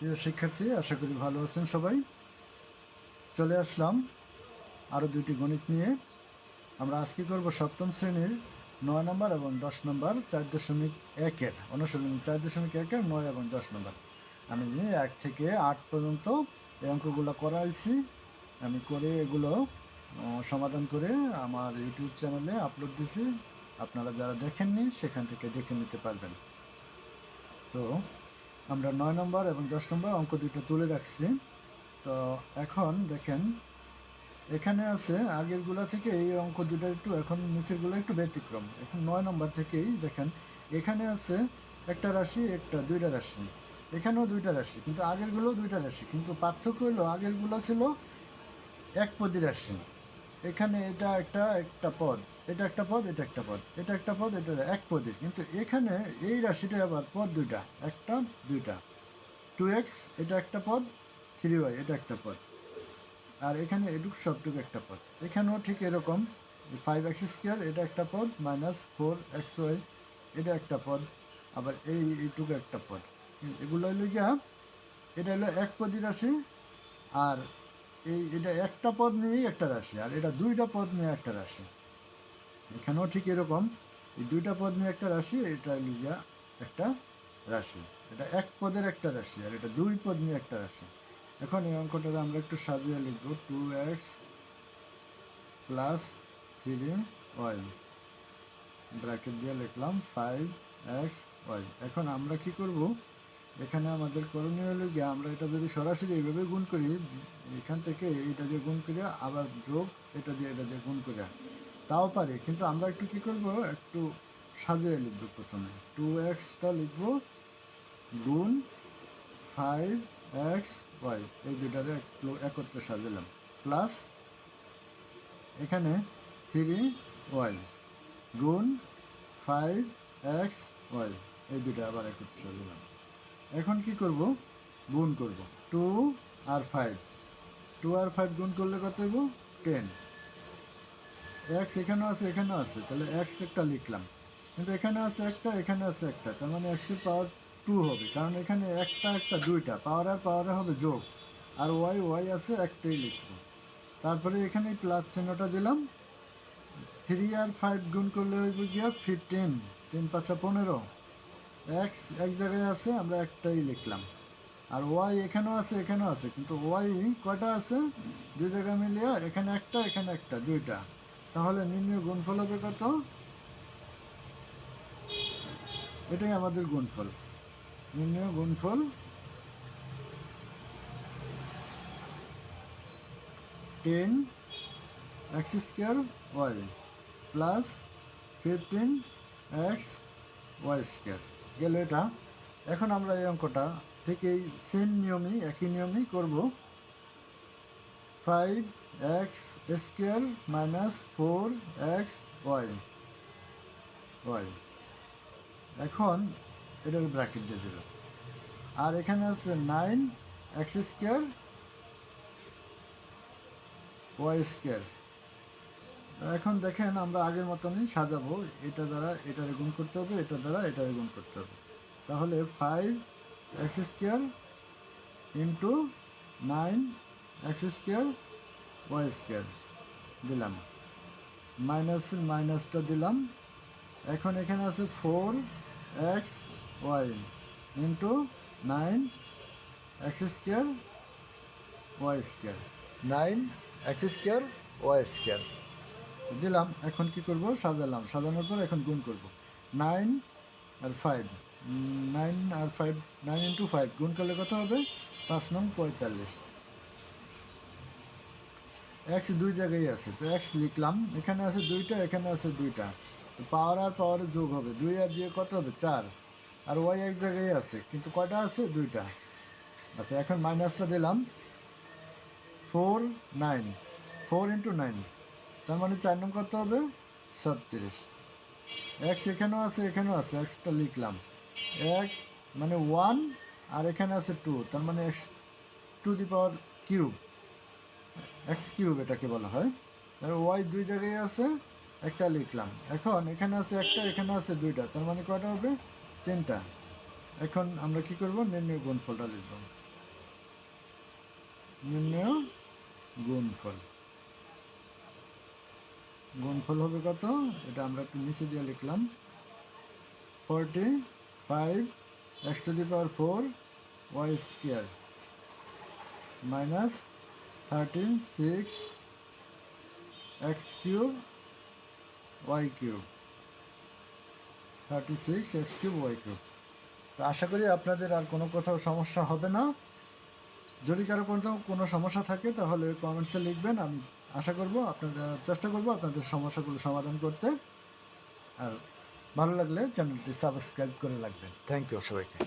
প্রিয় শিক্ষার্থী, আশা করি ভালো আছেন সবাই। চলে আসলাম আরও দুটি গণিত নিয়ে। আমরা আজকে করব সপ্তম শ্রেণির নয় নম্বর এবং দশ নম্বর, চার দশমিক একের, অনুশীলন চার দশমিক একের, নয় এবং দশ নম্বর। আমি এক থেকে আট পর্যন্ত এই অঙ্কগুলো করাইছি, আমি করে এগুলো সমাধান করে আমার ইউটিউব চ্যানেলে আপলোড দিছি। আপনারা যারা দেখেননি, সেখান থেকে দেখে নিতে পারবেন। তো আমরা নয় নম্বর এবং দশ নম্বর অঙ্ক দুটো তুলে রাখছি। তো এখন দেখেন, এখানে আছে আগেরগুলো থেকে এই অঙ্ক দুটো একটু, এখন নিচেরগুলো একটু ব্যতিক্রম। এখন নয় নম্বর থেকেই দেখেন, এখানে আছে একটা রাশি, একটা দুইটা রাশি। এখানেও দুইটা রাশি, কিন্তু আগেরগুলো দুইটা রাশি, কিন্তু পার্থক্য হলো আগেরগুলো ছিল এক পদি রাশি। এখানে এটা একটা একটা পদ। এটা একটা পদ, এটা একটা পদ, এটা একটা পদ, এটা এক পদের কিন্তু এখানে এই রাশিটা আবার পদ দুইটা, একটা, দুইটা। টু এক্স এটা একটা পদ থ্রি ওয়াই এটা একটা পদ। আর এখানে এটুক সবটুকু একটা পদ। এখানেও ঠিক এরকম ফাইভ এক্স স্কোয়ার এটা একটা পদ মাইনাস ফোর এক্স ওয়াই এটা একটা পদ। আবার এই, এইটুকু একটা পদ। এগুলো হলো গিয়া, এটা হলো এক পদি রাশি, আর এই, এটা একটা পদ নিয়েই একটা রাশি, আর এটা দুইটা পদ নিয়ে একটা রাশি। এখানেও ঠিক এরকম। এই দুইটা পদ নিয়ে একটা রাশি, এটা গিয়া একটা রাশি। এটা এক পদের একটা রাশি আর এটা দুই পদ নিয়ে একটা রাশি। এখন এই অঙ্কটা আমরা একটু সাজিয়ে লিখব। Two x plus three y bracket দিয়ে লিখলাম ফাইভ এক্স ওয়াই এখন আমরা কি করব? এখানে আমাদের করণীয় হলো গিয়ে আমরা এটা যদি সরাসরি এইভাবে গুণ করি, এখান থেকে এটা দিয়ে গুণ করে আবার যোগ, এটা দিয়ে এটা দিয়ে গুণ করে তাও পারি, কিন্তু আমরা একটু কি করব, একটু সাজিয়ে লিখব প্রথমে। টু এক্সটা লিখব গুণ ফাইভ এক্স ওয়াই এই দুটারে একটু একত্রে সাজালাম। প্লাস এখানে থ্রি ওয়াই গুণ ফাইভ এক্স ওয়াই এই দুটা আবার একত্রে সাজালাম। এখন কি করব, গুণ করব। টু আর ফাইভ টু আর ফাইভ গুণ করলে কত হইব? টেন এক্স এখানেও আছে এখানেও আছে, তাহলে এক্স একটা লিখলাম। কিন্তু এখানে আছে একটা, এখানে আছে একটা, তার মানে এক্সের পাওয়ার টু হবে, কারণ এখানে একটা একটা, দুইটা পাওয়ার আর পাওয়ারে হবে যোগ। আর ওয়াই ওয়াই আছে, একটাই লিখব। তারপরে এখানে প্লাস চিহ্নটা দিলাম। থ্রি আর ফাইভ গুণ করলে হইব গিয়া ফিফটিন তিন পাঁচা পনেরো। এক্স এক জায়গায় আছে, আমরা একটাই লিখলাম। আর ওয়াই এখানেও আছে এখানেও আছে, কিন্তু ওয়াই কয়টা আছে? দুই জায়গায় মিলিয়ে এখানে একটা এখানে একটা, দুইটা। তাহলে নির্ণয় গুণফল হবে কত? এটাই আমাদের গুণফল। নিম্ন গুণফল ten x square y plus fifteen x y square. গেল এটা। এখন আমরা এই অঙ্কটা ঠিক এই সেম নিয়মই, একই নিয়মই করব। Five x square minus four x y y এখন এটার ব্র্যাকেট দিয়ে দিল। আর এখানে আছে nine x square y square এখন দেখেন আমরা আগের মতনই সাজাবো। এটা দ্বারা এটারে গুণ করতে হবে, এটা দ্বারা এটারে গুণ করতে হবে। তাহলে five x into nine x square y square দিলাম। মাইনাসের মাইনাসটা দিলাম। এখন এখানে আছে four x y into nine x square y square nine x square y square দিলাম, এখন কি করব? সাজালাম। সাজানোর পর এখন গুণ করব। নাইন আর ফাইভ নাইন আর ফাইভ নাইন ইন্টু ফাইভ গুণ করলে কত হবে? পাঁচ নং পঁয়তাল্লিশ। এক্স দুই জায়গায় আছে, তো এক্স লিখলাম, এখানে আছে দুইটা, এখানে আছে দুইটা। তো পাওয়ার আর পাওয়ারের যোগ হবে, দুই আর দিয়ে কত হবে? চার। আর ওয়াই এক জায়গায় আছে, কিন্তু কয়টা আছে? দুইটা। আচ্ছা এখন মাইনাসটা দিলাম। Four nine four into nine তার মানে চার নং কত হবে? ছত্রিশ। এক্স এখানেও আছে এখানেও আছে এক্সটা লিখলাম। এক মানে ওয়ান আর এখানে আছে টু তার মানে x to the power cube x cube এটাকে বলা হয়। ওয়াই দুই জায়গায় আছে, একটা লিখলাম। এখন এখানে আছে একটা, এখানে আছে দুইটা। তার মানে কয়টা হবে? তিনটা। এখন আমরা কি করব? নির্ণয় গুণফলটা লিখব। নির্ণয় গুণফল। গুণফল হবে কত? এটা আমরা একটু নিচে দিয়ে লিখলাম। Forty five x to the power four y square minus thirteen six x cube y cube thirty six x cube y cube তো আশা করি আপনাদের আর কোনো কোথাও সমস্যা হবে না। যদি কারও কোনো কোনো সমস্যা থাকে, তাহলে কমেন্টসে লিখবেন। আমি আশা করব আপনাদের, চেষ্টা করব আপনাদের সমস্যাগুলো সমাধান করতে। আর ভালো লাগলে চ্যানেলটি সাবস্ক্রাইব করে রাখবেন। থ্যাংক ইউ সবাইকে।